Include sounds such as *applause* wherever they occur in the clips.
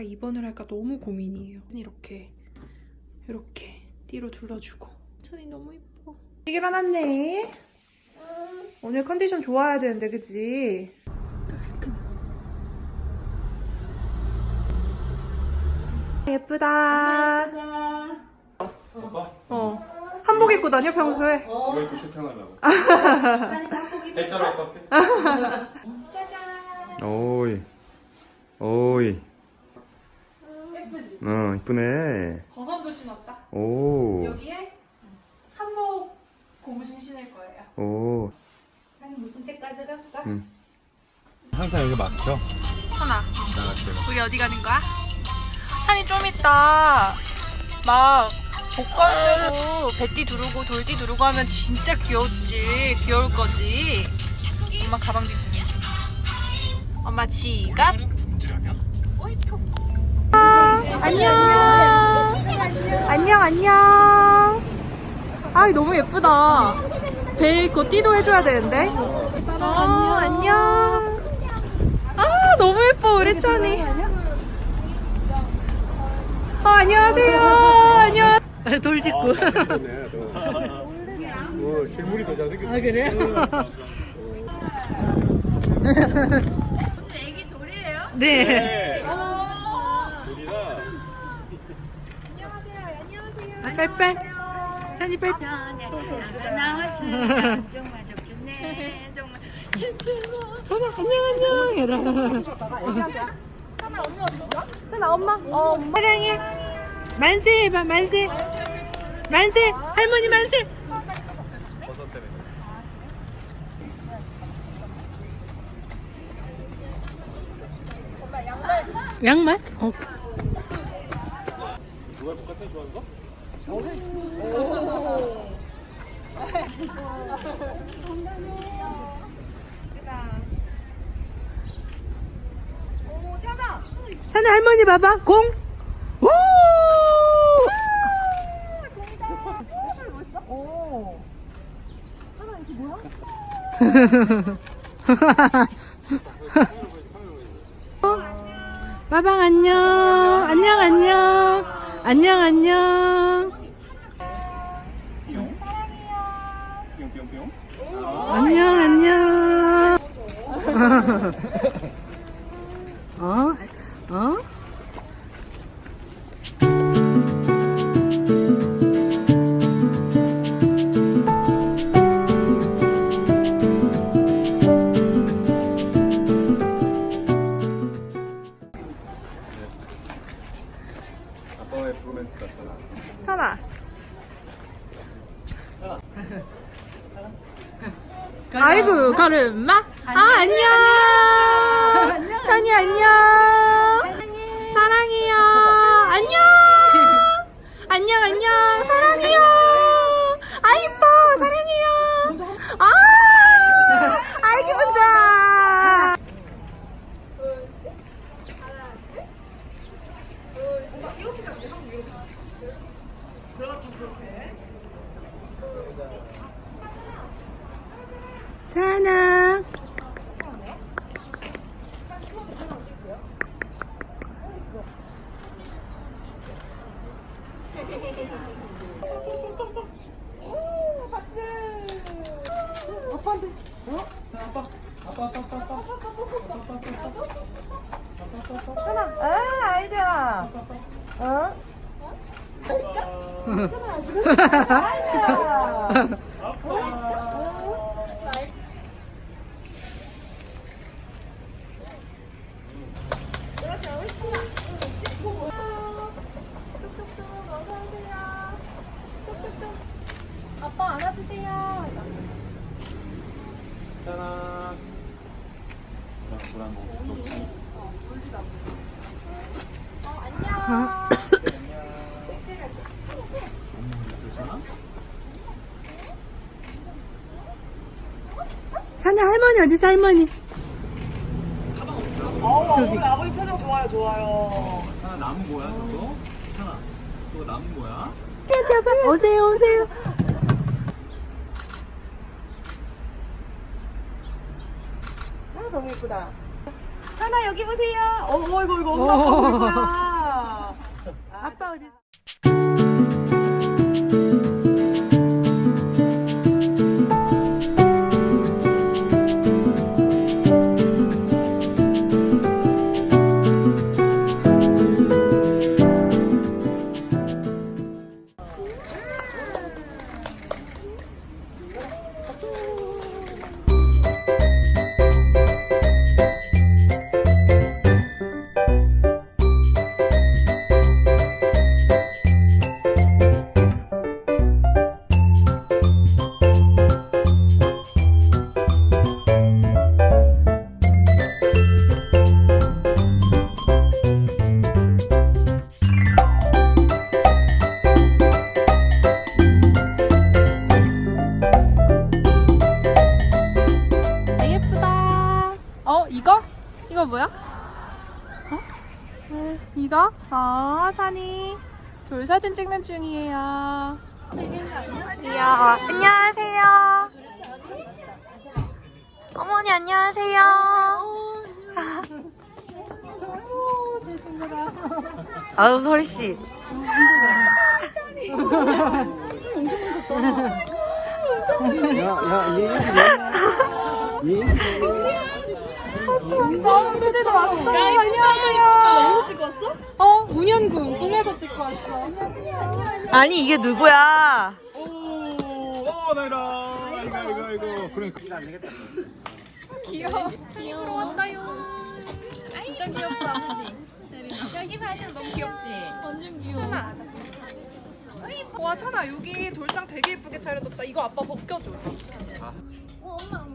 할까 2번을 할까 너무 고민이에요. 이렇게 이렇게 띠로 둘러주고 천이 너무 예뻐. 일어났네. 오늘 컨디션 좋아야 되는데 그치? 예쁘다. 어. 한복 입고 다녀 평소에. 왜 이렇게 슈팅하려고? 햇살할 커피? 오이 오이 예쁘지? 어 이쁘네 버선도 신었다. 오 여기에 한복 고무신 신을 거예요. 오. 아니 무슨 책 가져갈까? 응. 항상 여기 막혀 천아, 나갈 우리 어디 가는 거야? 찬이 좀 있다. 막 복권 쓰고 배띠 두르고 돌띠 두르고 하면 진짜 귀엽지. 귀여울 거지. 엄마 가방 뒤주니 엄마 지갑. 안녕. 안녕 안녕. 아 너무 예쁘다. 벨곧 띠도 해줘야 되는데. 안녕 안녕. 아 너무 예뻐 우리 찬이. 어, 안녕하세요. 안녕. 돌직구. 어, 실물이 더 잘생겼다 아 그래요? 애기 돌이에요? 네. 네 둘이라 아, 빨빨. 찬이 빨빨. 나왔어요. 정말 좋겠네. 정말. 찬아 안녕 안녕. 얘들아. 찬아 엄마 어딨어? 찬아 엄마. 어 엄마. 사랑해. 만세 해봐 만세. 만세 할머니 만세. 버섯 때문에 양말? 어. 누가 제일 좋아하는 거? 찬아 할머니 봐봐 공. 오. *laughs* 빠방 안녕. 안녕 안녕. 안녕 안녕. 안녕 안녕. *laughs* *laughs* 아이고 가르마. 아 안녕. 찬이 안녕. 사랑해요. 안녕. 안녕 안녕. 사랑해요. 아 이뻐 사랑해요. 아. 아이 기분 좋아. 찬아. 아, 아이디야. 어? 아이디야. *laughs* 아빠 안아주세요. 짜란 불안 공주 좋지 찬아 할머니 어디서 할머니? 어, 저기. 아버지 표정 좋아요, 좋아요. 찬아 나무 뭐야 저거? 찬아 저거 나무 뭐야? 오세요 오세요. 너무 예쁘다. 하나 여기 보세요. 어, 어 이거 이거 엄마 거야. 아빠 어디? 이거? 어, 찬이. 돌 사진 찍는 중이에요. 이야, 안녕하세요. 어머니, 안녕하세요. *laughs* 아유, 소리씨. 수지도 왔어. 안녕하세요. 찍고 왔어? 어, 운현군 군에서 찍고 왔어. 아니, 이게 누구야? 오, 어, 나이라. 아이고, 아이고, 아이고. 그러니까 안 되겠다. 귀여워. 귀여워. 왔어요. 진짜 귀엽다. 여기 발등 너무 귀엽지? 완전 귀여워. 어이, 와 찬아 여기 돌장 되게 예쁘게 차려졌다. 이거 아빠 벗겨줘. 어 엄마.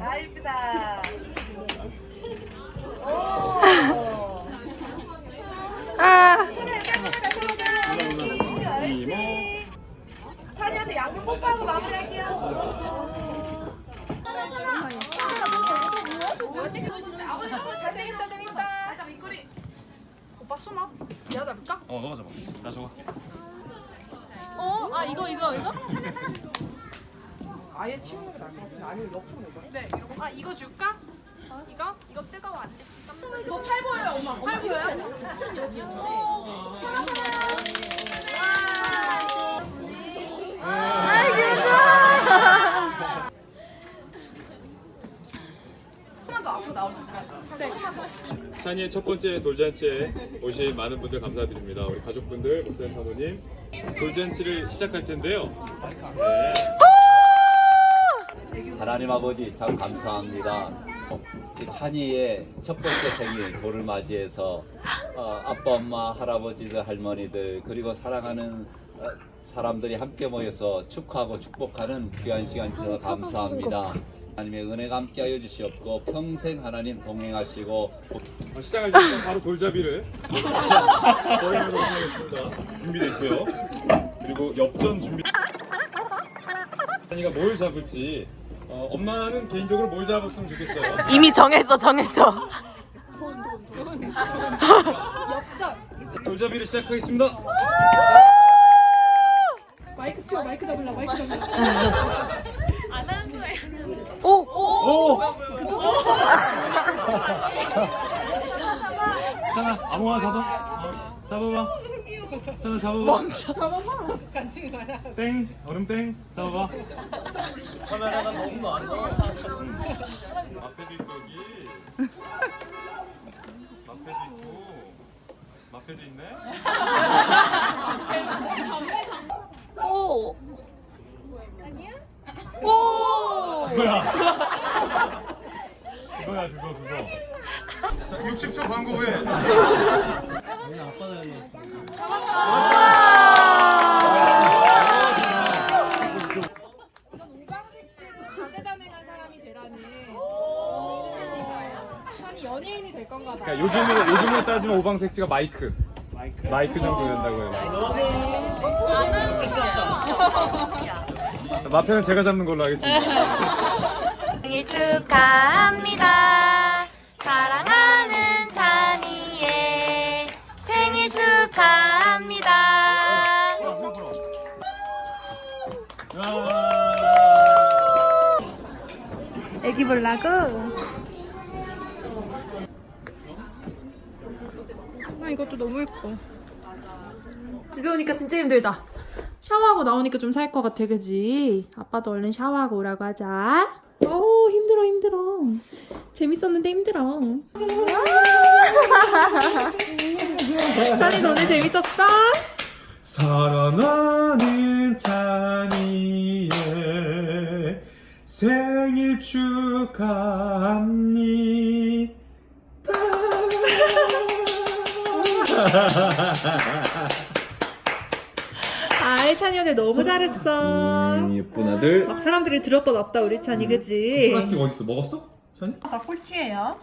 아 이쁘다. 아. 찬이한테 양념 뽀뽀하고 마무리할게요. 잘생겼다 재밌다. 자 밑거리. 오빠 숨어. 내가 잡을까? 어, 너가 잡아. 나 저거. 어? 아 이거 이거 이거? 아예 치우는 게 나을 것 같은데 아니면 옆으로 내가. 네. 이거. 아 이거 줄까? 이거? 이거 뜨거워 안 돼. 너 팔 보여요 엄마. 팔 보여요? 찬이의 첫 번째 돌잔치에 오신 많은 분들 감사드립니다. 우리 가족분들, 목사님, 사모님. 돌잔치를 시작할 텐데요. 하나님 아버지 참 감사합니다. 이 찬이의 첫 번째 생일 돌을 맞이해서 어, 아빠, 엄마, 할아버지들, 할머니들 그리고 사랑하는 어, 사람들이 함께 모여서 축하하고 축복하는 귀한 시간 주셔서 감사합니다. 하나님의 은혜가 함께하여 주시옵고 평생 하나님 동행하시고 어, 시작할 때 바로 돌잡이를 *laughs* 거행하도록 하겠습니다. 준비됐고요. 그리고 엽전 준비. 찬이가 뭘 잡을지 어, 엄마는 개인적으로 뭘 잡았으면 좋겠어요. *laughs* 이미 정했어, 정했어. *laughs* 돌잡이를 시작하겠습니다. 마이크 치워 마이크 잡을라 마이크 잡을라. 오! 오! 찬아 *laughs* 아무거나 잡아. 어, 잡아봐. 찬아 잡아봐. 멈춰. 잡아봐. 땡 얼음 땡 잡아봐. 카메라가 너무 많어. 앞에도 있고 여기. 앞에도 있고. 앞에도 있네. 오! 뭐야? 그거야 그거 그거. 자 60초 광고 후에. 이건 오방색치고 다재다능한 사람이 되라는 뜻입니다. 찬이 연예인이 될 건가 봐. 그러니까 요즘으로 따지면 오방색지가 마이크. 마이크 정도 된다고요. 마표는 제가 잡는 걸로 하겠습니다. *laughs* 생일 축하합니다. 사랑하는 찬이의 생일 축하합니다. 애기 보려고? 아 이것도 너무 예뻐. 집에 오니까 진짜 힘들다. 샤워하고 나오니까 좀 살 것 같아, 그지? 아빠도 얼른 샤워하고 오라고 하자. 오 힘들어 힘들어. 재밌었는데 힘들어. *laughs* 찬이도 오늘 재밌었어? 사랑하는 찬이의 생일 축하합니다. 아이 찬이 오늘 너무 잘했어. 음, 예쁜 아들. 막 사람들이 들었다 놨다 우리 찬이 그지? 플라스틱 어딨어? 먹었어? 찬이? 다 꼴찌예요.